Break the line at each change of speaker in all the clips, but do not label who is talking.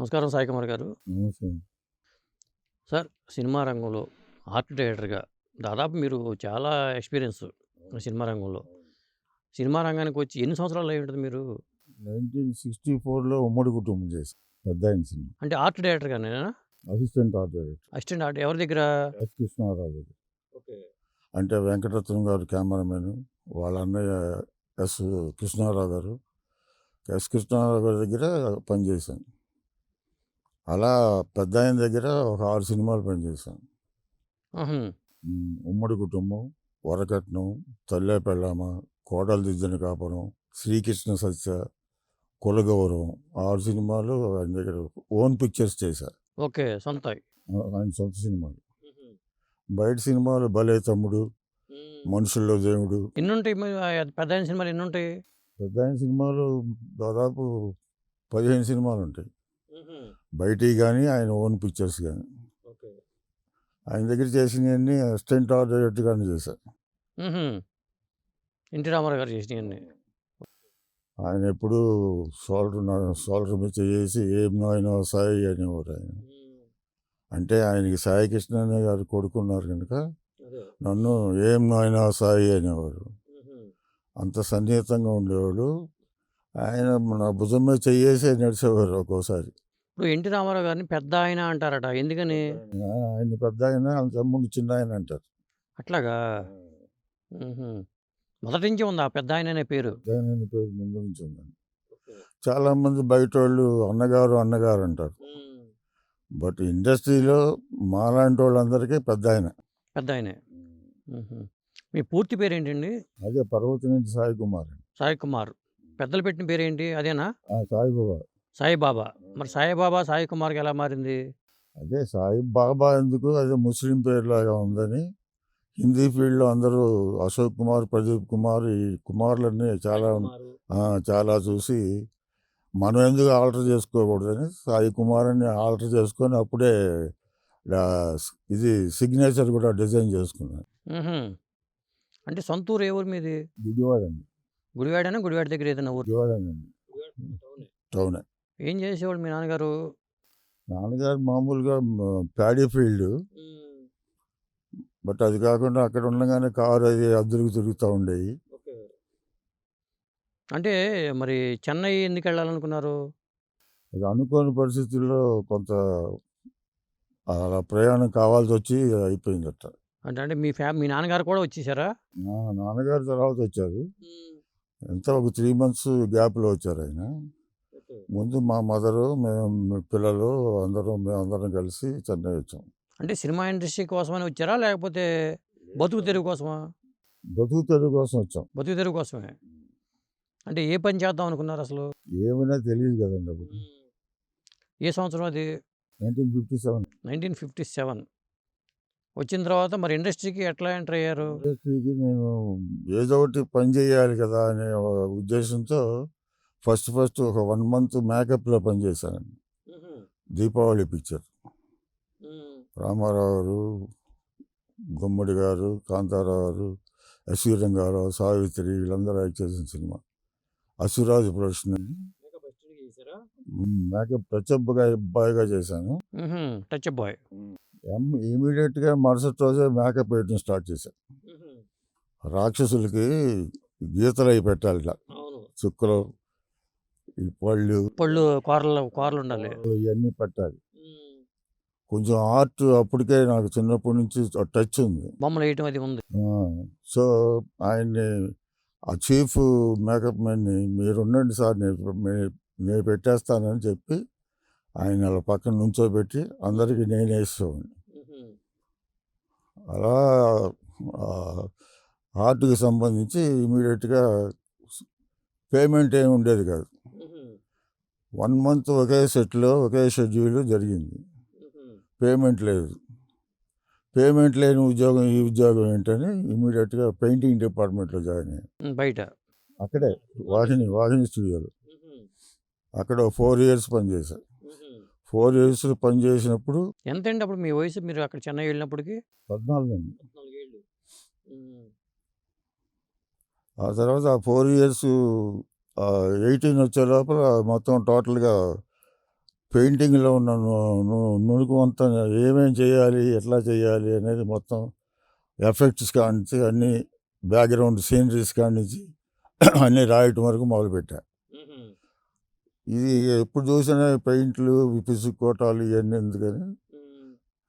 నమస్కారం సాయి కుమార్ గారు. Sir cinema రంగంలో ఆర్ట్ డైరెక్టర్‌గా దాదాపు మీరు చాలా ఎక్స్‌పీరియన్స్ సినిమా రంగంలో. సినిమా రంగానికొచ్చి ఎన్ని సంవత్సరాలు అయ్యి ఉంటది మీరు?
1964లో ఉమ్మడి కుటుంబం చేశా. పెద్దాయన సినిమా.
అంటే art డైరెక్టర్‌గానేనా?
Assistant art director.
Assistant art ఎవరి దగ్గర?
ఎస్. కృష్ణారావు దగ్గర.
ఓకే.
అంటే వెంకటరత్నం గారు కెమెరామెన్. వాళ్ళ అన్నయ్య ఎస్. కృష్ణారావు గారు. ఎస్. కృష్ణారావు గారి దగ్గర పనిచేశాను. అలా పెద్దాయన దగ్గర ఒక 6 సినిమాలు పనిచేశాను. ఉమ్మడి కుటుంబం, వరకట్నం, తల్లే పెళ్ళామ, కోడలు దిద్దిన కాపురం, శ్రీకృష్ణ సత్య, కులగౌరవం 6 సినిమాలు ఆయన దగ్గర ఓన్ పిక్చర్స్ చేశా.
ఓకే. సొంతయి.
ఆ! ఆయన సొంత సినిమాలు. బయట సినిమాలు 'భలే తమ్ముడు'. 'మనుషుల్లో దేవుడు'
ఎన్నుంటాయి పెద్దాయన సినిమాలు ఎన్నుంటాయి?
పెద్దాయన సినిమాలు దాదాపు 15 సినిమాలుంటాయి.
హుహు.
బయటియి గానీ, ఆయన ఓన్ పిక్చర్స్.
ఓకే.
ఆయన దగ్గర చేసినయన్నీ అసిస్టెంట్ ఆర్ట్ డైరెక్టర్‌గానే చేశా.
హుహు. ఎన్టీ రామారావు గారు చేసినయన్నీ.
ఆయన ఎప్పుడూ షోల్డర్ నా షోల్డర్ మీద చెయ్యేసి "ఏం నాయనా సాయి" అనేవారు ఆయన. అంటే ఆయనకి సాయి కృష్ణ గారు కొడుకున్నారు
అదే.
నన్ను "ఏం నాయనా సాయి" అనేవారు. అంత సన్నిహితంగా ఉండేవాడు. ఆయన నా భుజం మీద చెయ్యేసి నడిచేవారు ఒక్కోసారి.
ఇప్పుడు ఎన్టీ రామారావు గారిని పెద్దాయన అంటారట. ఎందుకని?
ఆ! ఆయన్ని పెద్దాయన, ఆళ్ళ తమ్ముడిని చిన్నాయన అంటారు.
అట్లాగా? మొదటి నుంచి ఉందా పెద్దాయన అనే పేరు?
పెద్దాయన అనే పేరు ముందు నుంచి ఉందండి. చాలామంది బయటోళ్ళు అన్నగారు, అన్నగారు అంటారు. బట్ ఇండస్ట్రీలో మాలాంటోళ్ళందరికీ పెద్దాయన.
పెద్దాయనే. హుహు. మీ పూర్తి పేరేంటండి?
అదే పర్వతనేని సాయి కుమార్ అండి.
సాయి కుమార్. పెద్దలు పెట్టిన పేరేంటి? అదేనా?
సాయిబాబా.
సాయిబాబా. మరి సాయిబాబా, సాయి కుమార్‌గా ఎలా మారింది?
అదే సాయి బాబా ఎందుకు అదే ముస్లిం పేరులాగా ఉందని హిందీ ఫీల్డ్‌లో అందరూ అశోక్ కుమార్, ప్రదీప్ కుమార్ ఈ కుమార్‌లన్నీ చాలా! చాలా చూసి మనం ఎందుకు ఆల్టర్ చేసుకోకూడదని సాయి కుమార్ అని ఆల్టర్ చేసుకొని అప్పుడే ఇది సిగ్నేచర్ కూడా డిజైన్ చేసుకున్నాను.
అంటే సొంత ఊరు ఏ ఊరు మీది?
గుడివాడ అండి.
గుడివాడేనా? గుడివాడ దగ్గర ఏదైనా ఊరు?
టౌనే.
ఏం చేసేవాళ్ళు మీ నాన్నగారు?
నాన్నగారు మామూలుగా ప్యాడీ ఫీల్డ్.
హ్మ్.
బట్ అది కాకుండా అక్కడ ఉండగానే కారు అది అద్దెలకు తిరుగుతా.
ఓకే. అంటే మరి చెన్నై ఎందుకెళ్ళాలనుకున్నారు?
అది అనుకోని పరిస్థితుల్లో కొంత అలా ప్రయాణం కావాల్సొచ్చి అయిపోయిందట.
అంటే అంటే మీ ఫ్యా మీ నాన్నగారు కూడా వచ్చేసారా?
నాన్నగారు తర్వాత వచ్చారు. ఎంత ఒక 3 మంత్స్ గ్యాప్‌లో వచ్చారాయన.
ఓకే.
ముందు మా మదరు, మేము పిల్లలు అందరం మేమందరం కలిసి చెన్నై వచ్చాం.
అంటే సినిమా ఇండస్ట్రీ కోసమని వచ్చారా? లేకపోతే బతుకు తెరువు కోసమా?
బతుకు తెరువు కోసం వచ్చాం.
బతుకు తెరువు కోసమే. అంటే ఏ పని చేద్దాం అనుకున్నారు అసలు?
ఏమైనా తెలీదు కదండీ అప్పుడు.
ఏ సంవత్సరం అది?
1957
1957. వచ్చిన తర్వాత మరి ఇండస్ట్రీకి ఎట్లా ఎంటర్ అయ్యారు?
ఇండస్ట్రీకి నేను ఏదో ఒకటి పని చేయాలి కదా అనే ఉద్దేశంతో ఫస్ట్ ఫస్ట్ ఒక 1 మంత్ మేకప్‌లో పనిచేశానండి.
హుహు.
దీపావళి పిక్చర్. రామారావు గారు, గుమ్మడి గారు, కాంతారావు గారు, ఎస్వి రంగారావు, సావిత్రి వీళ్ళందరూ యాక్ట్ చేసిన సినిమా. అసురాజ్ ప్రొడక్షన్.
మేకప్
టచప్గా బాయ్‌గా చేశాను.
Touch up bye.
ఎం ఇమ్మీడియేట్‌గా మరుసటి రోజే మేకప్ వేయడం స్టార్ట్ చేశా.
హుహు.
రాక్షసులకి గీతలయి పెట్టాలిట.
అవును.
చుక్కలు, ఈ పళ్ళు
పళ్ళు కూరలు కూరలుండాలి.
ఇయన్నీ పెట్టాలి.
హ్మ్.
కొంచెం ఆర్ట్ అప్పటికే నాకు చిన్నప్పటి నుంచి టచ్ ఉంది.
బొమ్మలు వేయటం అది ఉంది.
సో, ఆయన్ని ఆ చీఫ్ మేకప్ మ్యాన్‌ని మీరుండండి సార్ నేను నేను పెట్టేస్తానని చెప్పి ఆయన అలా పక్కన నుంచోబెట్టి అందరికి నేనే ఏసేవాడిని.
హుహు.
అలా ఆర్ట్‌కి సంబంధించి ఇమ్మీడియేట్‌గా స్ పేమెంట్ ఏమి ఉండేది కాదు. 1 మంత్ ఒకే సెట్‌లో ఒకే షెడ్యూల్ జరిగింది. పేమెంట్ లేదు. పేమెంట్ లేని ఉద్యోగం ఈ ఉద్యోగం ఏంటని ఇమ్మీడియేట్‌గా పెయింటింగ్ డిపార్ట్మెంట్‌లో జాయిన్ అయ్యాను.
బయట.
అక్కడే వాహిని, వాహిని స్టూడియోలో. అక్కడ 4 ఇయర్స్ పనిచేశా. 4 ఇయర్స్ పనిచేసినప్పుడు
ఎంతండి అప్పుడు మీ వయసు మీరు అక్కడ చెన్నై వెళ్ళినప్పటికి?
14 అండి.
14 ఏళ్ళు. హ్మ్.
ఆ తర్వాత ఆ 4 ఇయర్స్ 18 వచ్చే లోపల మొత్తం టోటల్‌గా పెయింటింగ్లో ఉన్న నునుకు అంతా ఏమేం చేయాలి ఎట్లా చేయాలి అనేది మొత్తం ఎఫెక్ట్స్ కానించి అన్ని బ్యాక్గ్రౌండ్ సీనరీస్ కానించి అన్నీ రాయటం వరకు మొదలుపెట్టా ఇది ఎప్పుడు చూసినా పెయింట్లు పిసుక్కోటాలు ఇవన్నీ ఎందుకని?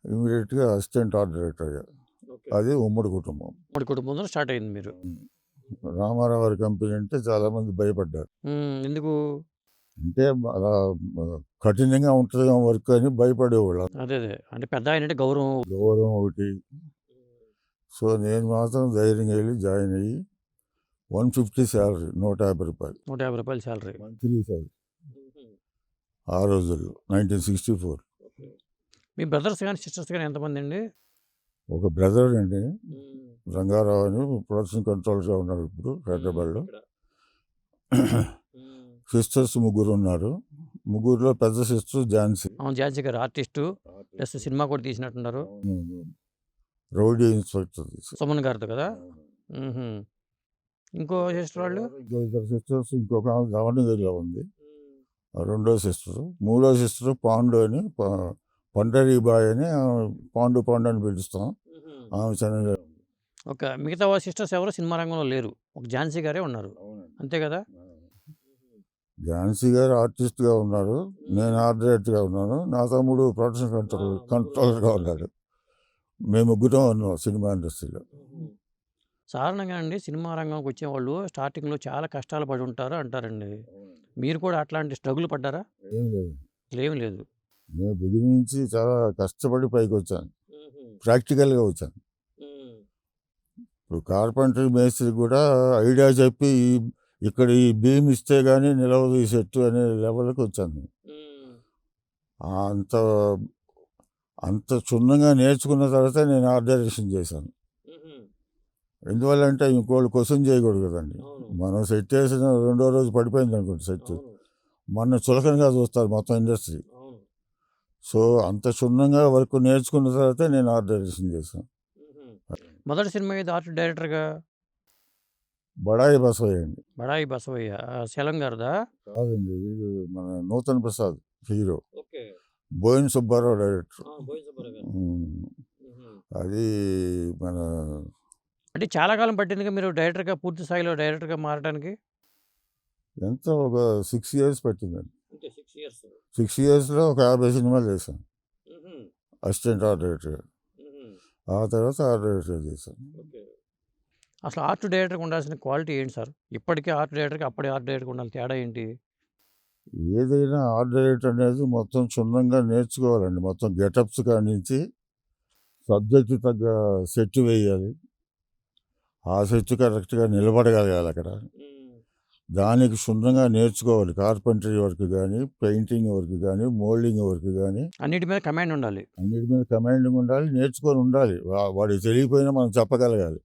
ఇమీడియట్గా అసిస్టెంట్ ఆర్ట్ డైరెక్టర్ అయ్యా అది ఉమ్మడి కుటుంబం.
ఉమ్మడి కుటుంబంతో స్టార్ట్ అయింది మీరు.
రామారావు గారి కంపెనీ అంటే చాలామంది భయపడ్డారు.
ఎందుకు?
అంటే అలా కఠినంగా ఉంటుంది వర్క్ అని భయపడేవాళ్ళు.
అదే అదే. అంటే పెద్ద ఆయన అంటే గౌరవం.
గౌరవం ఒకటి. సో నేను మాత్రం ధైర్యంగా వెళ్ళి జాయిన్ అయ్యి వన్ ఫిఫ్టీ శాలరీ నూట యాభై రూపాయలు.
నూట యాభై రూపాయలు శాలరీ.
Monthly salary. ఆ రోజుల్లో నైన్టీన్ సిక్స్టీ ఫోర్.
మీ బ్రదర్స్ కానీ సిస్టర్స్ కానీ ఎంతమంది అండి?
ఒక బ్రదర్ అండి. రంగారావు అని ప్రొడక్షన్ కంట్రోల్గా ఉన్నారు ఇప్పుడు హైదరాబాద్లో. సిస్టర్స్ ముగ్గురు ఉన్నారు. ముగ్గురులో పెద్ద సిస్టర్ ఝాన్సీ.
అవును ఝాన్సీ గారు ఆర్టిస్టు. ప్లస్ సినిమా కూడా తీసినట్టున్నారు.
రౌడీ ఇన్స్పెక్టర్
సుమన్ గారితో కదా. ఇంకో సిస్టర్ వాళ్ళు?
ఇంకో సిస్టర్స్ ఇంకొక దావణగిరిలో ఉంది. రెండో సిస్టర్. మూడో సిస్టర్ పాండు అని పండరీ బాయ్ అని పాండు పాండు అని పిలుస్తాం. ఆమె చెన్నైలో
ఒక మిగతా సిస్టర్స్ ఎవరు? సినిమా రంగంలో లేరు. ఒక ఝాన్సీ గారే ఉన్నారు. అంతే కదా?
ఝాన్సీ గారు ఆర్టిస్ట్గా ఉన్నారు. నేను ఆర్ట్ డైరెక్టర్గా ఉన్నాను. నా తమ్ముడు ప్రొడక్షన్ కంట్రోల్ కంట్రోలర్గా ఉన్నాడు. మేము ముగ్గురం ఉన్నాం సినిమా ఇండస్ట్రీలో.
సాధారణంగా అండి సినిమా రంగంకి వచ్చే వాళ్ళు స్టార్టింగ్లో చాలా కష్టాలు పడి ఉంటారు అంటారండి. మీరు కూడా అట్లాంటి స్ట్రగుల్ పడ్డారా?
ఏం లేదు.
ఏం లేదు.
నేను బిగినింగ్ నుంచి చాలా కష్టపడి పైకి వచ్చాను. ప్రాక్టికల్గా వచ్చాను. ఇప్పుడు కార్పెంటరీ మేస్త్రి కూడా ఐడియా చెప్పి ఇక్కడ ఈ బీమ్ ఇస్తే కానీ నిలవదు ఈ సెట్ అనే లెవెల్కి వచ్చాను అంత అంత క్షుణ్ణంగా నేర్చుకున్న తర్వాత నేను ఆర్ట్ డైరెక్షన్ చేశాను. ఎందువల్ల అంటే ఇంకోళ్ళు క్వశ్చన్ చేయకూడదు కదండి. మనం సెట్ చేసిన రెండో రోజు పడిపోయింది అనుకోండి సెట్. మన చులకనగా చూస్తారు మొత్తం ఇండస్ట్రీ. సో అంత క్షుణ్ణంగా వర్క్ నేర్చుకున్న తర్వాత నేను ఆర్ట్ డైరెక్షన్ చేశాను.
మొదటి సినిమా ఇది ఆర్ట్ డైరెక్టర్గా?
బడాయి బసవయ్య అండి.
బడాయి బసవయ్య. శలం గారిదా?
కాదండి వీడు మన నూతన్ ప్రసాద్ హీరో. బోయిన్ సుబ్బారావు డైరెక్టర్. అది మన
అంటే చాలా కాలం పట్టిందిగా మీరు డైరెక్టర్గా పూర్తి స్థాయిలో డైరెక్టర్గా మారడానికి
ఎంత ఒక సిక్స్ ఇయర్స్ పట్టిందండి.
Six years.
సిక్స్ ఇయర్స్లో ఒక యాభై సినిమాలు చేశాను. అసిస్టెంట్ ఆర్ట్ డైరెక్టర్ ఆ తర్వాత ఆర్ట్ డైరెక్టర్ చేశాను
అసలు ఆర్ట్ డైరెక్టర్కి ఉండాల్సిన క్వాలిటీ ఏంటి సార్? ఇప్పటికే ఆర్ట్ డైరెక్టర్కి అప్పటి ఆర్ట్ డైరెక్టర్కి ఉండాలి తేడా ఏంటి?
ఏదైనా ఆర్ట్ డైరెక్టర్ అనేది మొత్తం క్షుణ్ణంగా నేర్చుకోవాలండి. మొత్తం గెటప్స్ కాడి నుంచి సబ్జెక్టు తగ్గ సెట్ వేయాలి. ఆ సెట్ కరెక్ట్గా నిలబడగలగాలి అక్కడ. దానికి క్షుణ్ణంగా నేర్చుకోవాలి. కార్పెంటరీ వర్క్ కానీ పెయింటింగ్ వర్క్ కానీ మోల్డింగ్ వర్క్ కానీ
అన్నిటి మీద కమాండ్ ఉండాలి.
అన్నిటి మీద కమాండింగ్ ఉండాలి నేర్చుకొని ఉండాలి. వాడికి తెలియకపోయినా మనం చెప్పగలగాలి.